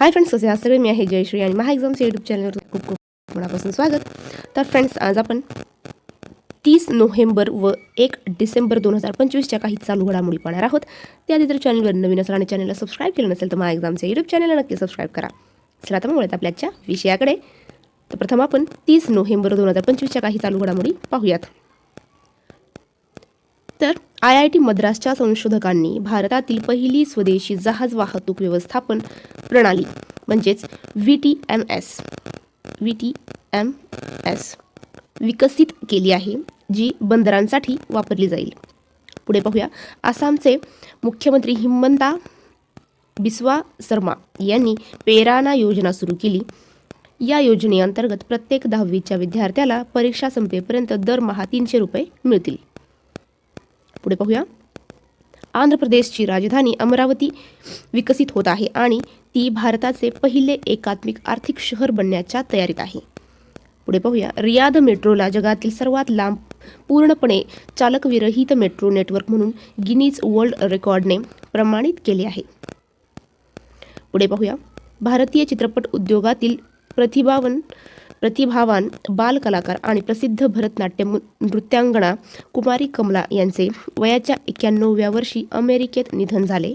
Hi friends कसे आहात सगळे मी आहे जयश्री आणि महा एक्झाम्स यूट्यूब चॅनलवर खूप खूप मनापासून स्वागत. तर फ्रेंड्स आज आपण तीस नोव्हेंबर व एक डिसेंबर दोन हजार पंचवीसच्या काही चालू घडामोडी पाहणार आहोत. त्याआधी जर चॅनलवर नवीन असाल आणि चॅनलला सबस्क्राईब केलं नसेल तर महा एक्झामच्या यूट्यूब चॅनलला नक्की सबस्क्राईब करा. चला तर मग वळत विषयाकडे. तर प्रथम आपण तीस नोव्हेंबर दोन हजार पंचवीसच्या काही चालू घडामोडी पाहूयात. तर आय आय टी मद्रासच्या संशोधकांनी भारतातील पहिली स्वदेशी जहाज वाहतूक व्यवस्थापन प्रणाली म्हणजेच V T M S V T M S विकसित केली आहे जी बंदरांसाठी वापरली जाईल. पुढे पाहूया. आसामचे मुख्यमंत्री हिमंता बिस्वा शर्मा यांनी पेराना योजना सुरू केली. या योजनेअंतर्गत प्रत्येक दहावीच्या विद्यार्थ्याला परीक्षा संपेपर्यंत दरमहा तीनशे रुपये मिळतील. पुढे पाहूया. आंध्र प्रदेशची राजधानी अमरावती विकसित होत आहे आणि ती भारताचे पहिले एकात्मिक आर्थिक शहर बनण्याच्या तयारीत आहे. पुढे पाहूया. रियाद मेट्रोला जगातील सर्वात लांब पूर्णपणे चालकविरहित मेट्रो नेटवर्क म्हणून गिनीज वर्ल्ड रेकॉर्डने प्रमाणित केले आहे. पुढे पाहूया. भारतीय चित्रपट उद्योगातील प्रतिभावन प्रतिभावान बालकलाकार आणि प्रसिद्ध भरतनाट्यम नृत्यांगणा कुमारी कमला यांचे वयाच्या एक्क्याण्णवव्या वर्षी अमेरिकेत निधन झाले.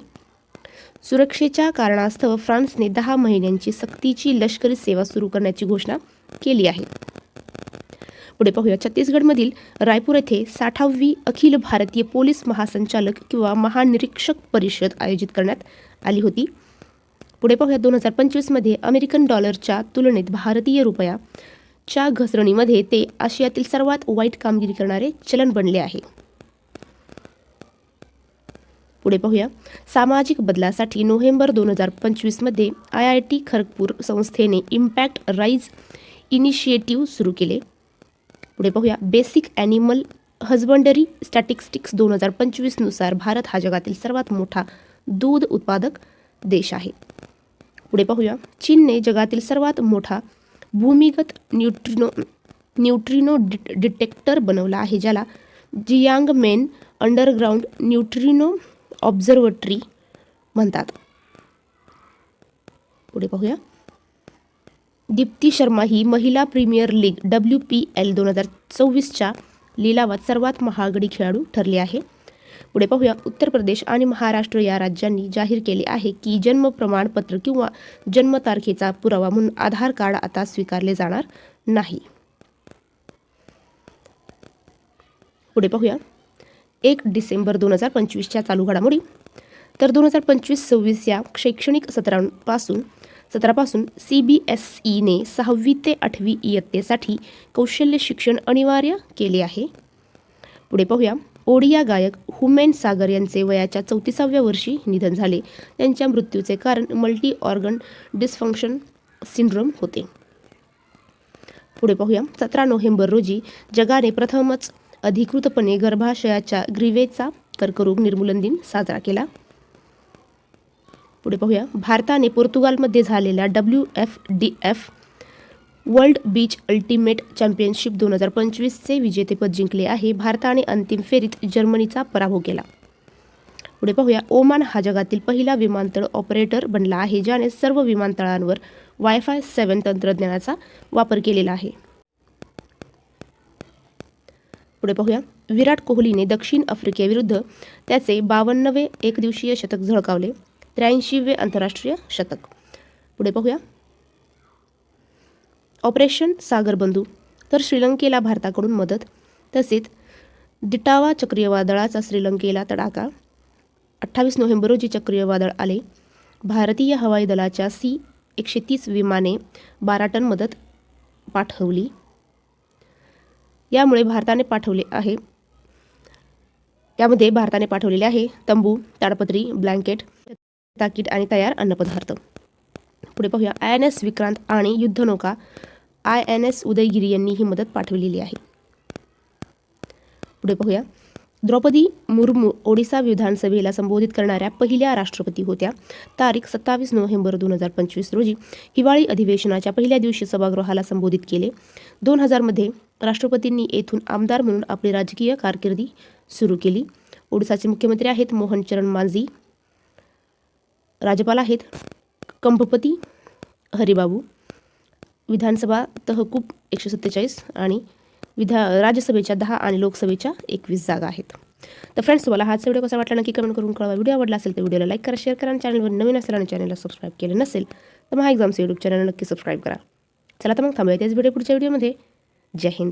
सुरक्षेच्या कारणास्तव फ्रान्सने दहा महिन्यांची सक्तीची लष्करी सेवा सुरू करण्याची घोषणा केली आहे. पुढे पाहूया. छत्तीसगडमधील रायपूर येथे साठावी अखिल भारतीय पोलीस महासंचालक किंवा महानिरीक्षक परिषद आयोजित करण्यात आली होती. पुढे पाहूया. दोन हजार पंचवीसमध्ये अमेरिकन डॉलरच्या तुलनेत भारतीय रुपयाच्या घसरणीमध्ये ते आशियातील सर्वात वाईट कामगिरी करणारे चलन बनले आहे. पुढे पाहूया. सामाजिक बदलासाठी नोव्हेंबर दोन हजार पंचवीसमध्ये आय आय टी खरगपूर संस्थेने इम्पॅक्ट राईज इनिशिएटिव्ह सुरू केले. पुढे पाहूया. बेसिक ॲनिमल हजबंडरी स्टॅटिस्टिक्स दोन हजार पंचवीसनुसार भारत हा जगातील सर्वात मोठा दूध उत्पादक देश आहे. पुढे पाहूया. चीनने जगातील सर्वात मोठा भूमिगत न्यूट्रिनो न्यूट्रिनो डि डिटेक्टर बनवला आहे ज्याला Jiangmen underground neutrino observatory म्हणतात. पुढे पाहूया. दीप्ती शर्मा ही महिला premier league W P L दोन हजार चोवीसच्या लिलावात सर्वात महागडी खेळाडू ठरली आहे. पुढे पाहूया. उत्तर प्रदेश आणि महाराष्ट्र या राज्यांनी जाहीर केले आहे की जन्म प्रमाणपत्र किंवा जन्मतारखेचा पुरावा म्हणून आधार कार्ड आता स्वीकारले जाणार नाही. पुढे पाहूया. एक डिसेंबर दोन हजार पंचवीसच्या चालू घडामोडी. तर दोन हजार पंचवीस सव्वीस या शैक्षणिक सत्रापासून सत्रापासून सी बी एस ईने सहावी ते आठवी इयत्तेसाठी कौशल्य शिक्षण अनिवार्य केले आहे. पुढे पाहूया. ओडिया गायक हुमेन सागर यांचे वयाच्या चौतीसाव्या वर्षी निधन झाले. त्यांच्या मृत्यूचे कारण मल्टी ऑर्गन डिस्फंक्शन सिंड्रोम होते. पुढे पाहूया. सतरा नोव्हेंबर रोजी जगाने प्रथमच अधिकृतपणे गर्भाशयाच्या ग्रीवेचा कर्करोग निर्मूलन दिन साजरा केला. पुढे पाहूया. भारताने पोर्तुगालमध्ये झालेल्या W F D F world beach ultimate championship दोन हजार पंचवीसचे विजेतेपद जिंकले आहे भारताने अंतिम फेरीत जर्मनीचा पराभव केला. पुढे पाहूया. ओमान हा जगातील पहिला विमानतळ ऑपरेटर बनला आहे ज्याने सर्व विमानतळांवर वायफाय सेवन तंत्रज्ञानाचा वापर केलेला आहे. पुढे पाहूया. विराट कोहलीने दक्षिण आफ्रिकेविरुद्ध त्याचे बावन्नवे एकदिवसीय शतक झळकावले त्र्याऐंशीवे आंतरराष्ट्रीय शतक. पुढे पाहूया. ऑपरेशन सागरबंधू तर श्रीलंकेला भारताकडून मदत तसेच दिटावा चक्रीवादळाचा श्रीलंकेला तडाखा. अठ्ठावीस नोव्हेंबर रोजी चक्रीयवादळ आले. भारतीय हवाई दलाच्या सी एकशे तीस विमाने बारा टन मदत पाठवली. यामुळे भारताने पाठवले आहे. यामध्ये भारताने पाठवलेले आहे तंबू ताडपत्री ब्लँकेट ताकीट आणि तयार अन्नपदार्थ. पुढे पाहूया. आय एन एस विक्रांत आणि युद्धनौका आय एन एस उदयगिरी यांनी ही मदत पाठवलेली आहे. पुढे पाहूया. द्रौपदी मुर्मू ओडिसा विधानसभेला संबोधित करणाऱ्या पहिल्या राष्ट्रपती होत्या. तारीख सत्तावीस नोव्हेंबर दोन हजार पंचवीस रोजी हिवाळी अधिवेशनाच्या पहिल्या दिवशी सभागृहाला संबोधित केले. दोन हजारमध्ये राष्ट्रपतींनी येथून आमदार म्हणून आपली राजकीय कारकिर्दी सुरू केली. ओडिसाचे मुख्यमंत्री आहेत मोहन चरण मांझी. राज्यपाल आहेत कंभपती हरिबाबू. विधानसभा तहकूब एकशे सत्तेचाळीस आणि विधा राज्यसभेच्या दहा आणि लोकसभेच्या एकवीस जागा आहेत. तर फ्रेंड्स तुम्हाला हाच व्हिडिओ कसा वाटला नक्की कमेंट करून कळवा. व्हिडिओ आवडला असेल तर व्हिडिओला लाईक करा शेअर करा आणि चॅनलवर नवीन असेल आणि चॅनलला सबस्क्राईब केलं नसेल तर मग एक्झामचं यूट्यूब चॅनल नक्की सबस्क्राईब करा. चला तर मग थांबूया त्याच व्हिडिओ पुढच्या व्हिडिओमध्ये जय हिंद.